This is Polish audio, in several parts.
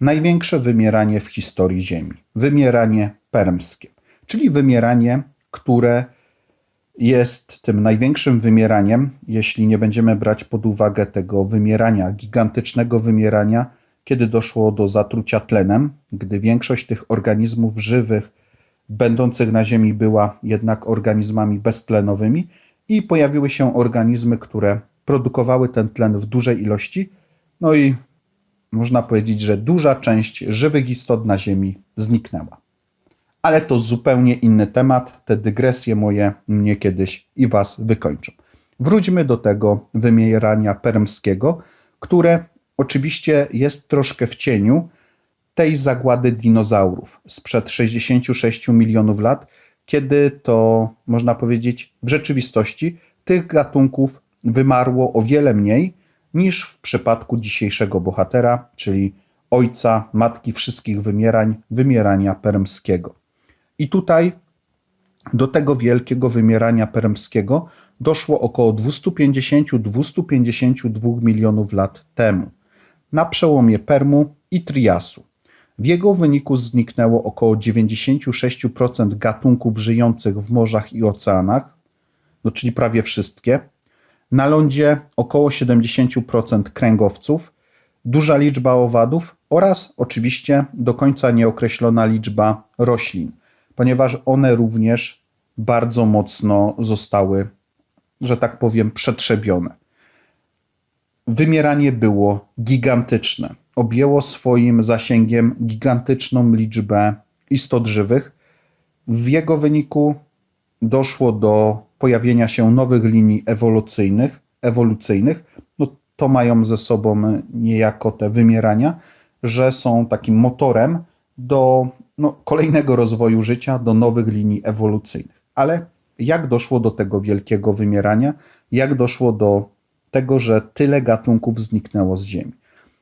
największe wymieranie w historii Ziemi. Wymieranie permskie, czyli wymieranie, które jest tym największym wymieraniem, jeśli nie będziemy brać pod uwagę tego wymierania, gigantycznego wymierania, kiedy doszło do zatrucia tlenem, gdy większość tych organizmów żywych będących na Ziemi była jednak organizmami beztlenowymi i pojawiły się organizmy, które produkowały ten tlen w dużej ilości. No i można powiedzieć, że duża część żywych istot na Ziemi zniknęła. Ale to zupełnie inny temat. Te dygresje moje mnie kiedyś i Was wykończą. Wróćmy do tego wymierania permskiego, które oczywiście jest troszkę w cieniu tej zagłady dinozaurów sprzed 66 milionów lat, kiedy to można powiedzieć w rzeczywistości tych gatunków wymarło o wiele mniej niż w przypadku dzisiejszego bohatera, czyli ojca, matki wszystkich wymierań, wymierania permskiego. I tutaj do tego wielkiego wymierania permskiego doszło około 250-252 milionów lat temu, na przełomie Permu i Triasu. W jego wyniku zniknęło około 96% gatunków żyjących w morzach i oceanach, no czyli prawie wszystkie. Na lądzie około 70% kręgowców, duża liczba owadów oraz oczywiście do końca nieokreślona liczba roślin, ponieważ one również bardzo mocno zostały, że tak powiem, przetrzebione. Wymieranie było gigantyczne. Objęło swoim zasięgiem gigantyczną liczbę istot żywych. W jego wyniku doszło do pojawienia się nowych linii ewolucyjnych, ewolucyjnych. No, to mają ze sobą niejako te wymierania, że są takim motorem do no, kolejnego rozwoju życia, do nowych linii ewolucyjnych. Ale jak doszło do tego wielkiego wymierania? Jak doszło do tego, że tyle gatunków zniknęło z Ziemi?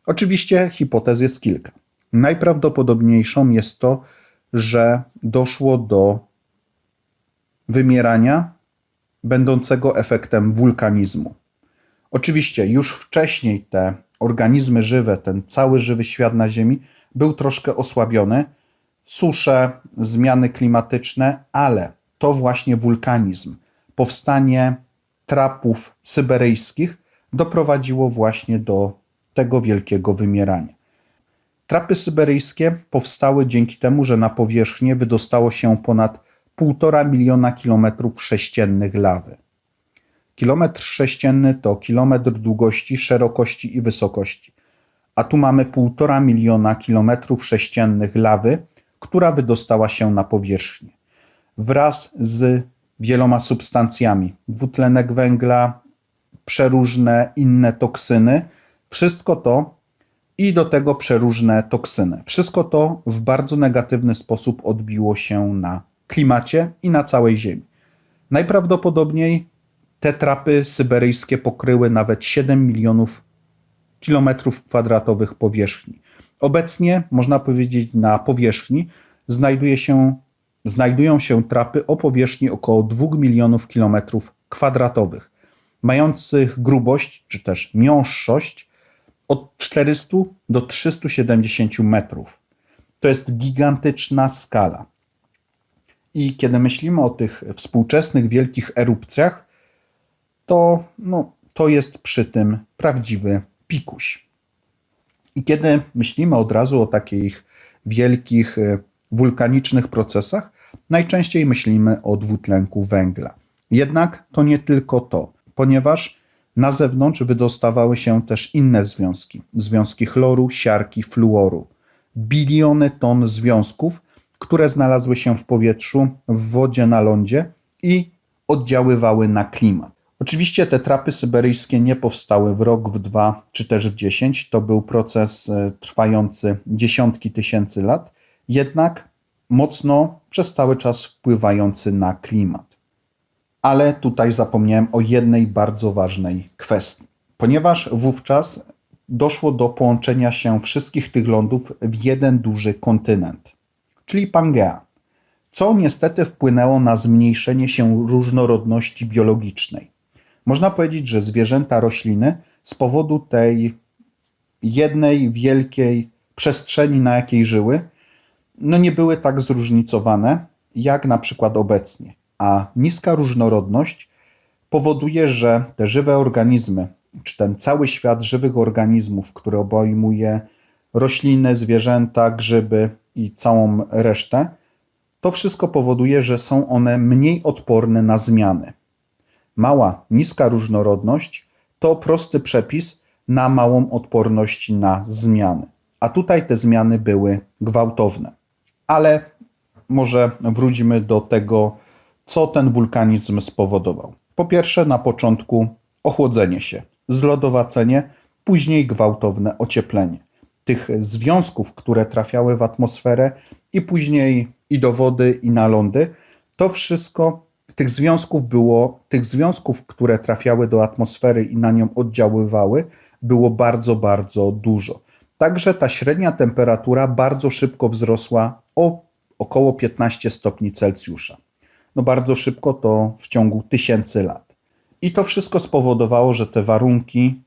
Oczywiście hipotez jest kilka. Najprawdopodobniejszą jest to, że doszło do wymierania będącego efektem wulkanizmu. Oczywiście już wcześniej te organizmy żywe, ten cały żywy świat na Ziemi był troszkę osłabiony, susze, zmiany klimatyczne, ale to właśnie wulkanizm, powstanie trapów syberyjskich doprowadziło właśnie do tego wielkiego wymierania. Trapy syberyjskie powstały dzięki temu, że na powierzchnię wydostało się ponad 1,5 miliona kilometrów sześciennych lawy. Kilometr sześcienny to kilometr długości, szerokości i wysokości, a tu mamy 1,5 miliona kilometrów sześciennych lawy, która wydostała się na powierzchnię. Wraz z wieloma substancjami, dwutlenek węgla, przeróżne inne toksyny, wszystko to i do tego przeróżne toksyny. Wszystko to w bardzo negatywny sposób odbiło się na klimacie i na całej Ziemi. Najprawdopodobniej te trapy syberyjskie pokryły nawet 7 milionów kilometrów kwadratowych powierzchni. Obecnie, można powiedzieć, na powierzchni znajduje się, znajdują się trapy o powierzchni około 2 milionów kilometrów kwadratowych, mających grubość czy też miąższość od 400 do 370 metrów. To jest gigantyczna skala. I kiedy myślimy o tych współczesnych wielkich erupcjach, to, no, to jest przy tym prawdziwy pikuś. I kiedy myślimy od razu o takich wielkich e, wulkanicznych procesach, najczęściej myślimy o dwutlenku węgla. Jednak to nie tylko to, ponieważ na zewnątrz wydostawały się też inne związki: związki chloru, siarki, fluoru. Biliony ton związków, które znalazły się w powietrzu, w wodzie, na lądzie i oddziaływały na klimat. Oczywiście te trapy syberyjskie nie powstały w rok, w dwa czy też w dziesięć. To był proces e, trwający dziesiątki tysięcy lat, jednak mocno przez cały czas wpływający na klimat. Ale tutaj zapomniałem o jednej bardzo ważnej kwestii, ponieważ wówczas doszło do połączenia się wszystkich tych lądów w jeden duży kontynent, czyli Pangea, co niestety wpłynęło na zmniejszenie się różnorodności biologicznej. Można powiedzieć, że zwierzęta, rośliny z powodu tej jednej wielkiej przestrzeni, na jakiej żyły, no nie były tak zróżnicowane jak na przykład obecnie. A niska różnorodność powoduje, że te żywe organizmy, czy ten cały świat żywych organizmów, który obejmuje rośliny, zwierzęta, grzyby i całą resztę, to wszystko powoduje, że są one mniej odporne na zmiany. Mała, niska różnorodność to prosty przepis na małą odporność na zmiany. A tutaj te zmiany były gwałtowne. Ale może wrócimy do tego, co ten wulkanizm spowodował. Po pierwsze, na początku ochłodzenie się, zlodowacenie, później gwałtowne ocieplenie. Tych związków, które trafiały w atmosferę i później i do wody, i na lądy, to wszystko tych związków było, tych związków, które trafiały do atmosfery i na nią oddziaływały, było bardzo, bardzo dużo. Także ta średnia temperatura bardzo szybko wzrosła o około 15 stopni Celsjusza. No bardzo szybko to w ciągu tysięcy lat. I to wszystko spowodowało, że te warunki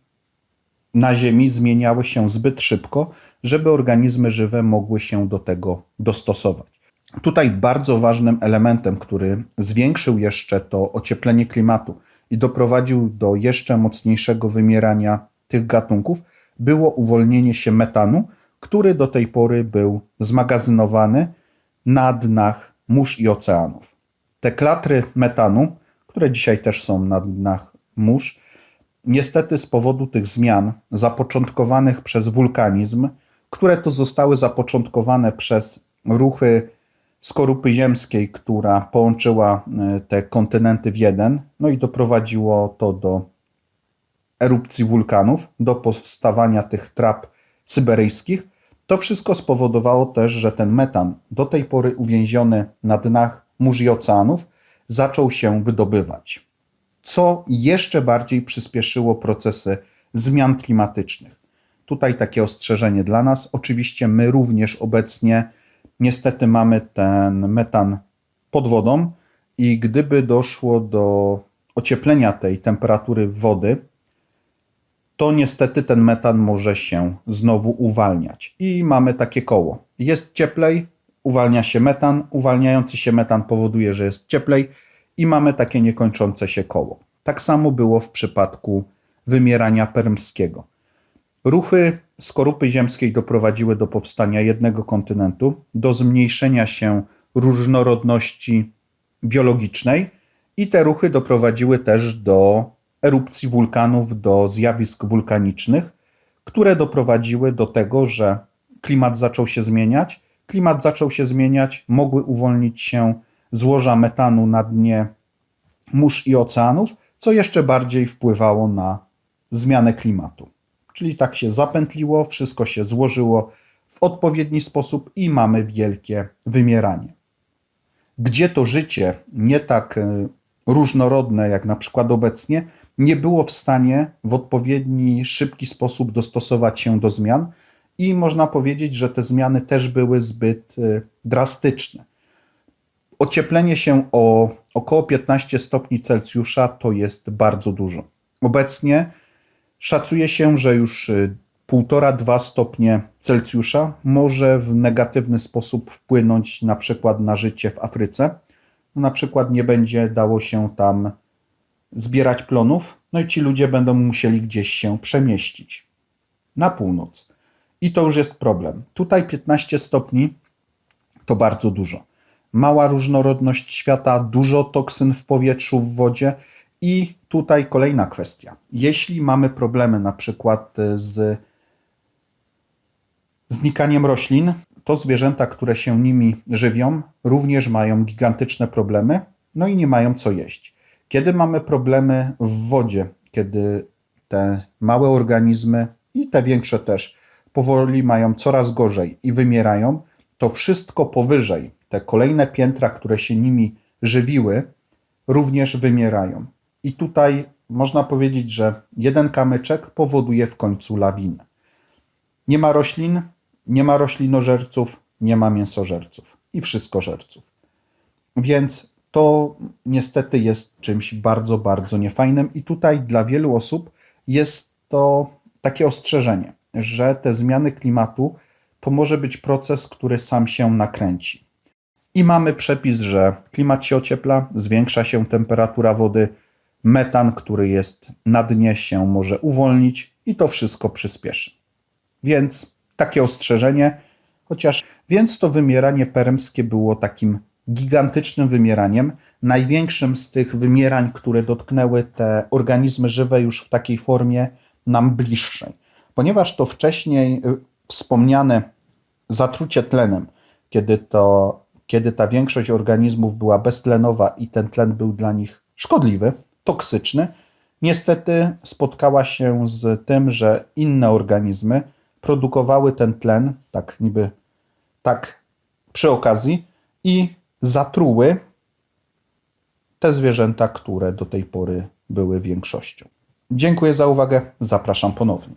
na Ziemi zmieniały się zbyt szybko, żeby organizmy żywe mogły się do tego dostosować. Tutaj bardzo ważnym elementem, który zwiększył jeszcze to ocieplenie klimatu i doprowadził do jeszcze mocniejszego wymierania tych gatunków, było uwolnienie się metanu, który do tej pory był zmagazynowany na dnach mórz i oceanów. Te klatry metanu, które dzisiaj też są na dnach mórz, niestety z powodu tych zmian zapoczątkowanych przez wulkanizm, które to zostały zapoczątkowane przez ruchy skorupy ziemskiej, która połączyła e, te kontynenty w jeden, no i doprowadziło to do erupcji wulkanów, do powstawania tych trap syberyjskich. To wszystko spowodowało też, że ten metan, do tej pory uwięziony na dnach mórz i oceanów, zaczął się wydobywać, co jeszcze bardziej przyspieszyło procesy zmian klimatycznych. Tutaj takie ostrzeżenie dla nas. Oczywiście my również obecnie niestety mamy ten metan pod wodą i gdyby doszło do ocieplenia tej temperatury wody, to niestety ten metan może się znowu uwalniać. I mamy takie koło. Jest cieplej, uwalnia się metan, uwalniający się metan powoduje, że jest cieplej i mamy takie niekończące się koło. Tak samo było w przypadku wymierania permskiego. Ruchy skorupy ziemskiej doprowadziły do powstania jednego kontynentu, do zmniejszenia się różnorodności biologicznej i te ruchy doprowadziły też do erupcji wulkanów, do zjawisk wulkanicznych, które doprowadziły do tego, że klimat zaczął się zmieniać. Klimat zaczął się zmieniać, mogły uwolnić się złoża metanu na dnie mórz i oceanów, co jeszcze bardziej wpływało na zmianę klimatu. Czyli tak się zapętliło, wszystko się złożyło w odpowiedni sposób i mamy wielkie wymieranie. Gdzie to życie nie tak e, różnorodne jak na przykład obecnie, nie było w stanie w odpowiedni, szybki sposób dostosować się do zmian i można powiedzieć, że te zmiany też były zbyt e, drastyczne. Ocieplenie się o około 15 stopni Celsjusza to jest bardzo dużo. Obecnie Szacuje się, że już 1,5-2 y, stopnie Celsjusza może w negatywny sposób wpłynąć na przykład na życie w Afryce. Na przykład nie będzie dało się tam zbierać plonów, no i ci ludzie będą musieli gdzieś się przemieścić na północ. I to już jest problem. Tutaj 15 stopni to bardzo dużo. Mała różnorodność świata, dużo toksyn w powietrzu, w wodzie i tutaj kolejna kwestia. Jeśli mamy problemy na przykład e, z znikaniem roślin, to zwierzęta, które się nimi żywią, również mają gigantyczne problemy, no i nie mają co jeść. Kiedy mamy problemy w wodzie, kiedy te małe organizmy i te większe też powoli mają coraz gorzej i wymierają, to wszystko powyżej, te kolejne piętra, które się nimi żywiły, również wymierają. I tutaj można powiedzieć, że jeden kamyczek powoduje w końcu lawinę. Nie ma roślin, nie ma roślinożerców, nie ma mięsożerców i wszystkożerców. Więc to niestety jest czymś bardzo, bardzo niefajnym, i tutaj dla wielu osób jest to takie ostrzeżenie, że te zmiany klimatu to może być proces, który sam się nakręci. I mamy przepis, że klimat się ociepla, zwiększa się temperatura wody, metan, który jest na dnie, się może uwolnić i to wszystko przyspieszy. Więc takie ostrzeżenie, chociaż więc to wymieranie permskie było takim gigantycznym wymieraniem, największym z tych wymierań, które dotknęły te organizmy żywe już w takiej formie nam bliższej. Ponieważ to wcześniej y, wspomniane zatrucie tlenem, kiedy, to, kiedy ta większość organizmów była beztlenowa i ten tlen był dla nich szkodliwy, toksyczny, niestety spotkała się z tym, że inne organizmy produkowały ten tlen, tak niby tak przy okazji, i zatruły te zwierzęta, które do tej pory były większością. Dziękuję za uwagę, zapraszam ponownie.